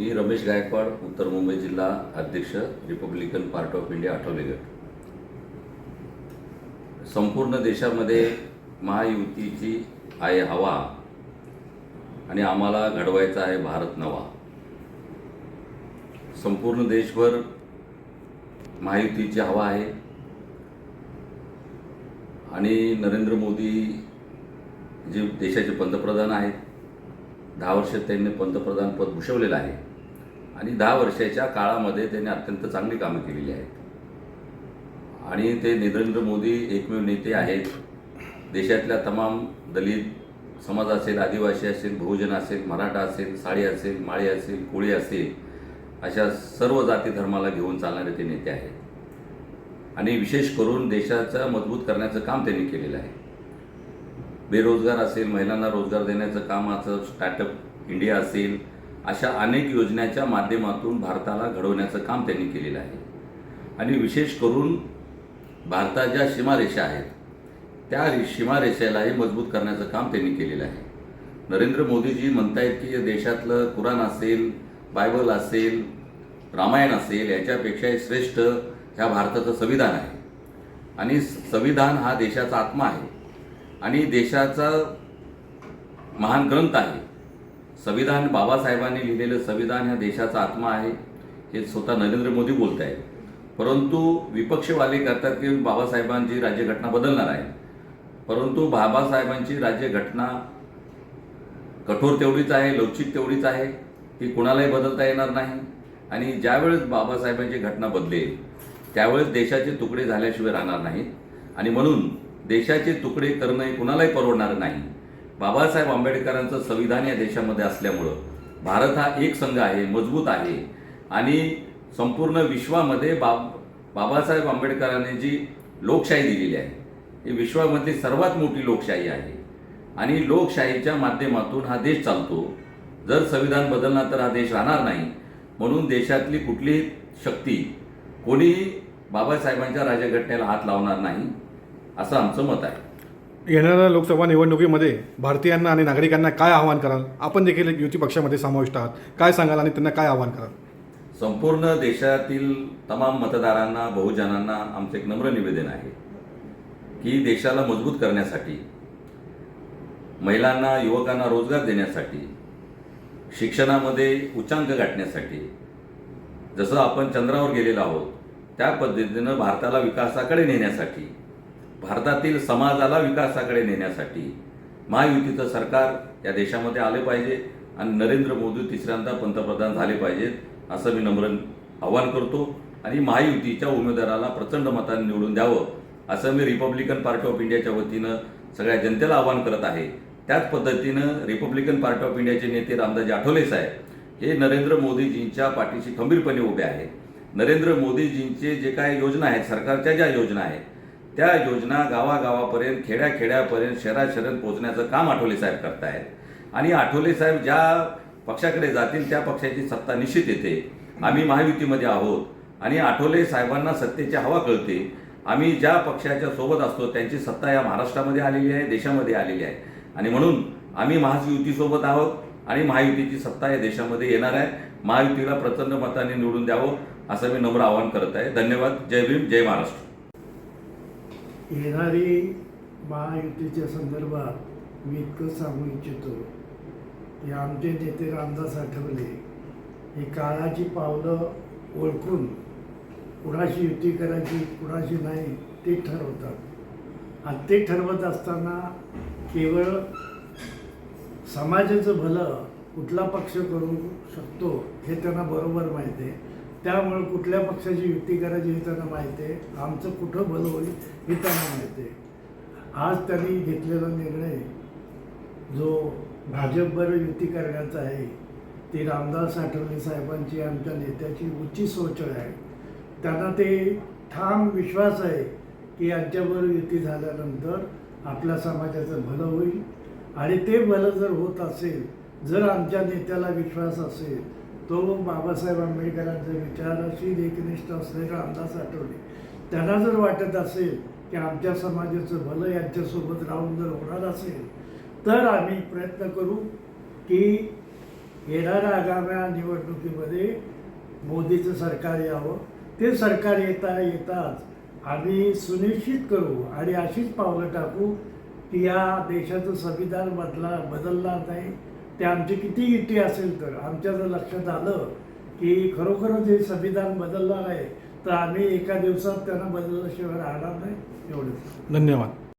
मी रमेश गायकवाड उत्तर मुंबई जिल्हा अध्यक्ष Republican party of India Athawale गट. संपूर्ण देशामध्ये महायुतीची आहे हवा आणि आम्हाला घडवायचा आहे भारत नवा. संपूर्ण देशभर महायुतीची हवा आहे. आणि नरेंद्र मोदी जे देशाचे पंतप्रधान आहेत दहा वर्ष त्यांनी पंतप्रधान पद भूषवलेलं आहे. आणि दहा वर्षाच्या काळामध्ये त्यांनी अत्यंत चांगली कामं केलेली आहेत. आणि ते नरेंद्र मोदी एकमेव नेते आहेत. देशातल्या तमाम दलित समाज असेल आदिवासी असेल बहुजन असेल मराठा असेल साडी असेल माळी असेल कोळी असेल अशा सर्व जाती धर्माला घेऊन चालणारे ते नेते आहेत. आणि विशेष करून देशाचं मजबूत करण्याचं काम त्यांनी केलेलं आहे. बेरोजगार असेल महिलांना रोजगार देण्याचं कामाचं स्टार्टअप इंडिया असेल अशा अनेक योजनेच्या माध्यमातून भारताला घडवण्याचं काम त्यांनी केलेलं आहे. आणि विशेष करून भारताच्या सीमारेषा आहेत त्या सीमारेषेलाही मजबूत करण्याचं काम त्यांनी केलेलं आहे. नरेंद्र मोदीजी म्हणतायत की देशातलं कुराण असेल बायबल असेल रामायण असेल याच्यापेक्षाही श्रेष्ठ ह्या भारताचं संविधान आहे. आणि संविधान हा देशाचा आत्मा आहे. आणि देशाचा महान ग्रंथ आहे. संविधान बाबासाहेबांनी लिहिलेलं संविधान ह्या देशाचा आत्मा आहे हे स्वतः नरेंद्र मोदी बोलत आहेत परंतु विपक्षवाले करतात की बाबासाहेबांची राज्यघटना बदलणार आहे. परंतु बाबासाहेबांची राज्यघटना कठोर तेवढीच आहे लवचिक तेवढीच आहे ती कुणालाही बदलता येणार नाही. आणि ज्यावेळेस बाबासाहेबांची घटना बदलेल त्यावेळेस देशाचे तुकडे झाल्याशिवाय राहणार नाहीत. आणि म्हणून देशाचे तुकडे करणं हे कुणालाही परवडणार नाही. बाबासाहेब आंबेडकरांचं संविधान या देशामध्ये असल्यामुळं भारत हा एक संघ आहे मजबूत आहे. आणि संपूर्ण विश्वामध्ये बाब बाबासाहेब आंबेडकरांनी जी लोकशाही दिलेली आहे ही विश्वामधली सर्वात मोठी लोकशाही आहे. आणि लोकशाहीच्या माध्यमातून हा देश चालतो. जर संविधान बदलणार तर हा देश राहणार नाही. म्हणून देशातली कुठलीही शक्ती कोणीही बाबासाहेबांच्या राज्यघटनेला हात लावणार नाही असं आमचं मत आहे. येणाऱ्या लोकसभा निवडणुकीमध्ये भारतीयांना आणि नागरिकांना काय आव्हान कराल? आपण देखील युती पक्षामध्ये समाविष्ट आहात. काय सांगाल आणि त्यांना काय आव्हान कराल? संपूर्ण देशातील तमाम मतदारांना बहुजनांना आमचं एक नम्र निवेदन आहे की देशाला मजबूत करण्यासाठी महिलांना युवकांना रोजगार देण्यासाठी शिक्षणामध्ये उच्चांक गाठण्यासाठी जसं आपण चंद्रावर गेलेलो आहोत त्या पद्धतीनं भारताला विकासाकडे नेण्यासाठी भारतातील समाजाला विकासाकडे नेण्यासाठी महायुतीचं सरकार या देशामध्ये आले पाहिजे आणि नरेंद्र मोदी तिसऱ्यांदा पंतप्रधान झाले पाहिजेत असं मी नम्र आवाहन करतो. आणि महायुतीच्या उमेदवाराला प्रचंड मताने निवडून द्यावं असं मी रिपब्लिकन पार्टी ऑफ इंडियाच्या वतीनं सगळ्या जनतेला आवाहन करत आहे. त्याच पद्धतीनं रिपब्लिकन पार्टी ऑफ इंडियाचे नेते रामदाजी आठवले साहेब हे नरेंद्र मोदीजींच्या पाठीशी खंबीरपणे उभे आहेत. नरेंद्र मोदीजींचे जे काय योजना आहेत सरकारच्या ज्या योजना आहेत त्या योजना गावागावापर्यंत खेड्याखेड्यापर्यंत शहराशहरात पोहोचण्याचं काम आठवले साहेब करतायत. आणि आठवले साहेब ज्या पक्षाकडे जातील त्या पक्षाची सत्ता निश्चित येते. आम्ही महायुतीमध्ये आहोत. आणि आठवले साहेबांना सत्तेची हवा कळते. आम्ही ज्या पक्षाच्या सोबत असतो त्यांची सत्ता या महाराष्ट्रामध्ये आलेली आहे देशामध्ये आलेली आहे. आणि म्हणून आम्ही महायुतीसोबत आहोत आणि महायुतीची सत्ता या देशामध्ये येणार आहे. महायुतीला प्रचंड मताने निवडून द्यावं असं मी नम्र आवाहन करत आहे. धन्यवाद. जय भीम. जय महाराष्ट्र. येणारी महायुतीच्या संदर्भात मी इतकं सांगू इच्छितो. की आमचे नेते रामदास आठवले ही काळाची पावलं ओळखून कुणाशी युती करायची कुणाशी नाही ते ठरवतात. आणि ते ठरवत असताना केवळ समाजाचं भलं कुठला पक्ष करू शकतो हे त्यांना बरोबर माहिती आहे. त्यामुळे कुठल्या पक्षाची युती करायची हे त्यांना माहिती आहे. आमचं कुठं भलं होईल हे त्यांना माहिती आहे. आज त्यांनी घेतलेला निर्णय जो भाजपवर युती करण्याचा आहे ती रामदास आठवले साहेबांची आमच्या नेत्याची उच्ची सोच आहे. त्यांना ते ठाम विश्वास आहे की यांच्यावर युती झाल्यानंतर आपल्या समाजाचं भलं होईल. आणि ते भलं जर होत असेल जर आमच्या नेत्याला विश्वास असेल तो बाबासाहेब आंबेडकरांचे विचाराशी एकनिष्ठ असलेला अंदाज आठवले. त्यांना जर वाटत असेल की आमच्या समाजाचं भलं यांच्यासोबत राहून जर होणार असेल तर आम्ही प्रयत्न करू की येणाऱ्या आगाम्या निवडणुकीमध्ये मोदीचं सरकार यावं. ते सरकार येता येताच आम्ही सुनिश्चित करू आणि अशीच पावलं टाकू की या देशाचं संविधान बदला बदलणार नाही. ते आमची किती इटी असेल तर आमच्या जर लक्षात आलं की खरोखरच हे संविधान बदलणार आहे तर आम्ही एका दिवसात त्यांना बदलल्याशिवाय राहणार नाही एवढंच. धन्यवाद.